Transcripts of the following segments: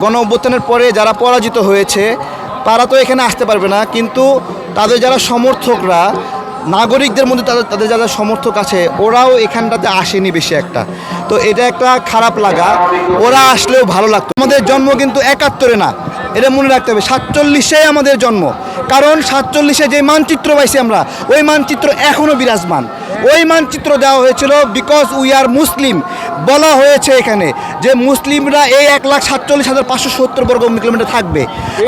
গণ অভ্যুত্থানের পরে যারা পরাজিত হয়েছে, তারা তো এখানে আসতে পারবে না। কিন্তু তাদের যারা সমর্থকরা, নাগরিকদের মধ্যে তাদের তাদের যারা সমর্থক আছে, ওরাও এখানটাতে আসেনি বেশি একটা। তো এটা একটা খারাপ লাগা। ওরা আসলেও ভালো লাগতো। আমাদের জন্ম কিন্তু একাত্তরে না। এটা মনে রাখতে হবে সাতচল্লিশে আমাদের জন্ম। কারণ সাতচল্লিশে যে মানচিত্র পাইছি আমরা ওই মানচিত্র এখনও বিরাজমান। ওই মানচিত্র দেওয়া হয়েছিল বিকজ উই আর মুসলিম বলা হয়েছে এখানে যে মুসলিমরা এই এক লাখ সাতচল্লিশ হাজার পাঁচশো সত্তর বর্গ কিলোমিটার থাকবে।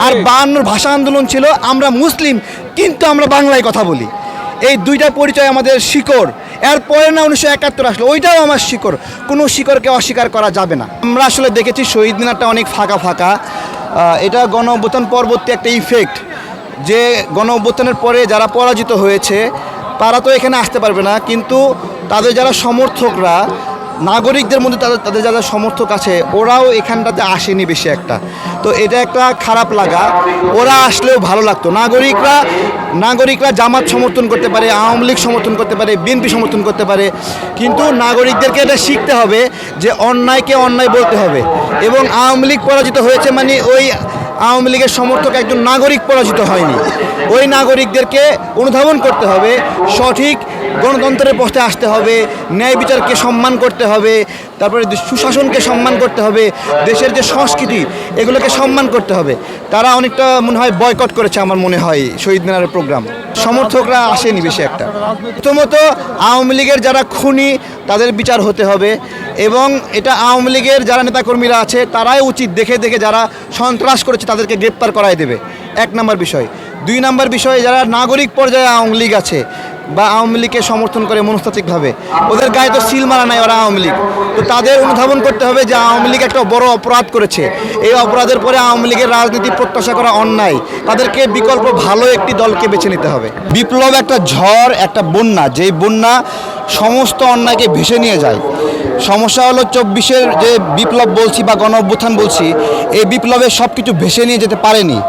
আর বায়ান্নর ভাষা আন্দোলন ছিল আমরা মুসলিম কিন্তু আমরা বাংলায় কথা বলি। এই দুইটা পরিচয় আমাদের শিকড়। এরপরে না উনিশশো একাত্তর আসলো ওইটাও আমার শিকড়। কোনো শিকড়কে অস্বীকার করা যাবে না। আমরা আসলে দেখেছি শহীদ মিনারটা অনেক ফাঁকা ফাঁকা। এটা গণ অভ্যুত্থান পরবর্তী একটা ইফেক্ট যে গণ অভ্যুত্থানের পরে যারা পরাজিত হয়েছে, তারা তো এখানে আসতে পারবে না। কিন্তু তাদের যারা সমর্থকরা নাগরিকদের মধ্যে তাদের তাদের যারা সমর্থক আছে, ওরাও এখানটাতে আসেনি বেশি একটা। তো এটা একটা খারাপ লাগা। ওরা আসলেও ভালো লাগতো। নাগরিকরা নাগরিকরা জামাত সমর্থন করতে পারে, আওয়ামী লীগ সমর্থন করতে পারে, বিএনপি সমর্থন করতে পারে, কিন্তু নাগরিকদেরকে এটা শিখতে হবে যে অন্যায়কে অন্যায় বলতে হবে। এবং আওয়ামী লীগ পরাজিত হয়েছে মানে ওই আওয়ামী লীগের সমর্থক একজন নাগরিক পরাজিত হয়নি। ওই নাগরিকদেরকে অনুধাবন করতে হবে, সঠিক গণতন্ত্রের পথে আসতে হবে, ন্যায় বিচারকে সম্মান করতে হবে, তারপরে সুশাসনকে সম্মান করতে হবে, দেশের যে সংস্কৃতি, এগুলোকে সম্মান করতে হবে। তারা অনেকটা মনে হয় বয়কট করেছে আমার মনে হয় শহীদ মিনারের প্রোগ্রাম। সমর্থকরা আসেনি বেশি একটা। প্রথমত আওয়ামী লীগের যারা খুনি, তাদের বিচার হতে হবে। এবং এটা আওয়ামী লীগের যারা নেতাকর্মীরা আছে, তারাই উচিত দেখে দেখে যারা সন্ত্রাস করেছে তাদেরকে গ্রেপ্তার করাই দেবে। এক নম্বর বিষয়। দুই নম্বর বিষয়ে, যারা নাগরিক পর্যায়ে আওয়ামী লীগ আছে বা আওয়ামী লীগকে সমর্থন করে মনস্তাত্ত্বিকভাবে। ওদের গায়ে তো সিল মারা নাই ওরা আওয়ামী লীগ। তো তাদের অনুধাবন করতে হবে যে আওয়ামী লীগ একটা বড় অপরাধ করেছে। এই অপরাধের পরে আওয়ামী লীগের রাজনীতি প্রত্যাশা করা অন্যায়। তাদেরকে বিকল্প ভালো একটি দলকে বেছে নিতে হবে। বিপ্লব একটা ঝড়, একটা বন্যা। যেই বন্যা সমস্ত অন্যায়কে ভেসে নিয়ে যায়। সমস্যা হলো চব্বিশের যে বিপ্লব বলছি বা গণ অভ্যুত্থান বলছি, এই বিপ্লবে সব কিছু ভেসে নিয়ে যেতে পারেনি।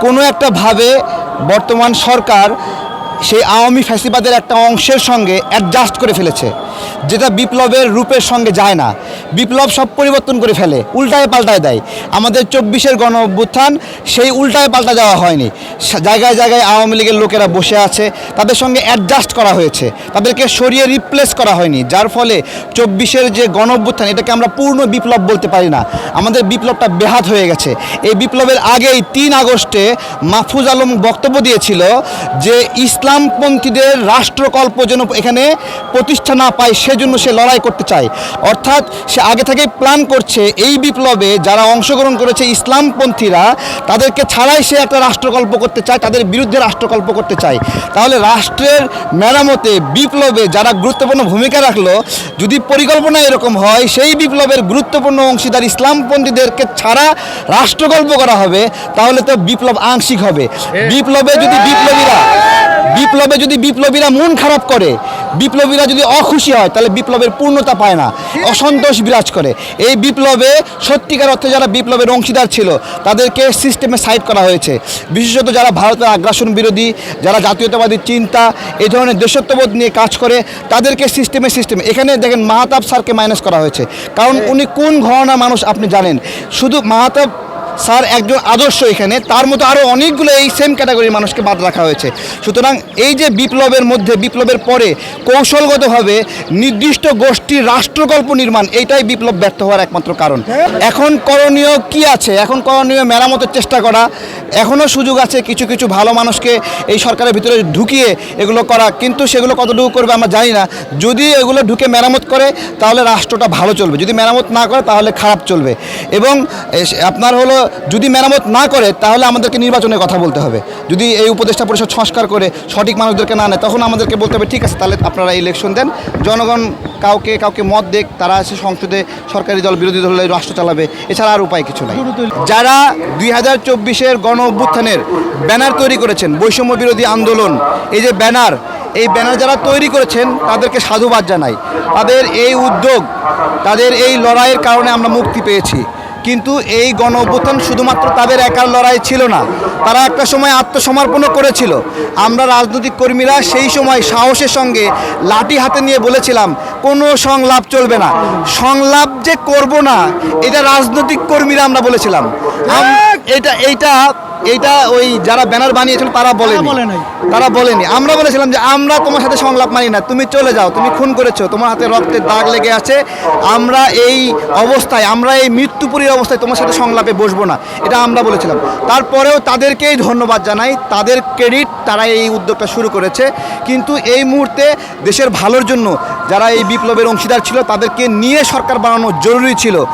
কোনো একটা ভাবে বর্তমান সরকার সেই আওয়ামী ফ্যাসিবাদের একটা অংশের সঙ্গে অ্যাডজাস্ট করে ফেলেছে। যেটা বিপ্লবের রূপের সঙ্গে যায় না। বিপ্লব সব পরিবর্তন করে ফেলে, উল্টায় পাল্টায় দেয়। আমাদের চব্বিশের গণ অভ্যুত্থান সেই উল্টায় পাল্টা দেওয়া হয়নি। জায়গায় জায়গায় আওয়ামী লীগের লোকেরা বসে আছে, তাদের সঙ্গে অ্যাডজাস্ট করা হয়েছে। তাদেরকে সরিয়ে রিপ্লেস করা হয়নি। যার ফলে চব্বিশের যে গণ অভ্যুত্থান এটাকে আমরা পূর্ণ বিপ্লব বলতে পারি না। আমাদের বিপ্লবটা বেহাত হয়ে গেছে। এই বিপ্লবের আগেই তিন আগস্টে মাহফুজ আলম বক্তব্য দিয়েছিল যে, ইসলামপন্থীদের রাষ্ট্রকল্প যেন এখানে প্রতিষ্ঠা না পায় সেজন্য সে লড়াই করতে চায়। অর্থাৎ সে আগে থেকেই প্ল্যান করছে এই বিপ্লবে যারা অংশগ্রহণ করেছে ইসলামপন্থীরা তাদেরকে ছাড়াই সে একটা রাষ্ট্রকল্প করতে চায় তাদের বিরুদ্ধে রাষ্ট্রকল্প করতে চায়। তাহলে রাষ্ট্রের মেরামতে বিপ্লবে যারা গুরুত্বপূর্ণ ভূমিকা রাখল যদি পরিকল্পনা এরকম হয় সেই বিপ্লবের গুরুত্বপূর্ণ অংশীদার ইসলামপন্থীদেরকে ছাড়া রাষ্ট্রকল্প করা হবে তাহলে তো বিপ্লব আংশিক হবে। বিপ্লবে যদি বিপ্লবীরা বিপ্লবে যদি বিপ্লবীরা মন খারাপ করে, বিপ্লবীরা যদি অখুশি হয়, তাহলে বিপ্লবের পূর্ণতা পায় না, অসন্তোষ বিরাজ করে। এই বিপ্লবে সত্যিকার অর্থে যারা বিপ্লবের অংশীদার ছিল, তাদেরকে সিস্টেমে সাইড করা হয়েছে। বিশেষত যারা ভারতের আগ্রাসন বিরোধী, যারা জাতীয়তাবাদী চিন্তা, এই ধরনের দেশত্ববোধ নিয়ে কাজ করে, তাদেরকে সিস্টেমে সিস্টেমে এখানে দেখেন মাহাতাব স্যারকে মাইনাস করা হয়েছে। কারণ উনি কোন ঘরানার মানুষ আপনি জানেন? শুধু মাহাতাব স্যার একজন আদর্শ এখানে। তার মতো আরও অনেকগুলো এই সেম ক্যাটাগরির মানুষকে বাদ রাখা হয়েছে। সুতরাং এই যে বিপ্লবের মধ্যে, বিপ্লবের পরে কৌশলগতভাবে নির্দিষ্ট গোষ্ঠীর রাষ্ট্রকল্প নির্মাণ, এইটাই বিপ্লব ব্যর্থ হওয়ার একমাত্র কারণ। এখন করণীয় কি আছে? এখন করণীয় মেরামতের চেষ্টা করা। এখনও সুযোগ আছে কিছু কিছু ভালো মানুষকে এই সরকারের ভিতরে ঢুকিয়ে এগুলো করা। কিন্তু সেগুলো কতটুকু করবে আমরা জানি না। যদি এগুলো ঢুকে মেরামত করে, তাহলে রাষ্ট্রটা ভালো চলবে। যদি মেরামত না করে, তাহলে খারাপ চলবে। এবং আপনার হলো যদি মেরামত না করে, তাহলে আমাদেরকে নির্বাচনের কথা বলতে হবে। যদি এই উপদেষ্টা পরিষদ সংস্কার করে সঠিক মানুষদেরকে না নেয়, তখন আমাদেরকে বলতে হবে, ঠিক আছে, তাহলে আপনারা ইলেকশন দেন। জনগণ কাউকে কাউকে মত দেখ তারা এসে সংসদে সরকারি দল, বিরোধী দল, রাষ্ট্র চালাবে, এছাড়া আর উপায় কিছু নাই। যারা দুই হাজার চব্বিশের গণ অভ্যুত্থানের ব্যানার তৈরি করেছেন, বৈষম্য বিরোধী আন্দোলন, এই যে ব্যানার, এই ব্যানার যারা তৈরি করেছেন, তাদেরকে সাধুবাদ জানাই। তাদের এই উদ্যোগ, তাদের এই লড়াইয়ের কারণে আমরা মুক্তি পেয়েছি। কিন্তু এই গণ শুধুমাত্র তাদের একার লড়াই ছিল না, তারা একটা সময় আত্মসমর্পণও করেছিল। আমরা রাজনৈতিক কর্মীরা সেই সময় সাহসের সঙ্গে লাঠি হাতে নিয়ে বলেছিলাম, কোনো সংলাপ চলবে না। সংলাপ যে করব না, এটা রাজনৈতিক কর্মীরা আমরা বলেছিলাম। এটা, এইটা এইটা ওই যারা ব্যানার বানিয়েছিল তারা বলেনি। বলে তারা বলেনি। আমরা বলেছিলাম যে আমরা তোমার সাথে সংলাপ মানি না। তুমি চলে যাও। তুমি খুন করেছ। তোমার হাতে রক্তের দাগ লেগে আছে। আমরা এই অবস্থায় আমরা এই মৃত্যুপুরীর অবস্থায় তোমার সাথে সংলাপে বসবো না। এটা আমরা বলেছিলাম। তারপরেও তাদেরকেই ধন্যবাদ জানাই। তাদের ক্রেডিট তারা এই উদ্যোগটা শুরু করেছে। কিন্তু এই মুহূর্তে দেশের ভালোর জন্য যারা এই বিপ্লবের অংশীদার ছিল তাদেরকে নিয়ে সরকার বানানো জরুরি ছিল।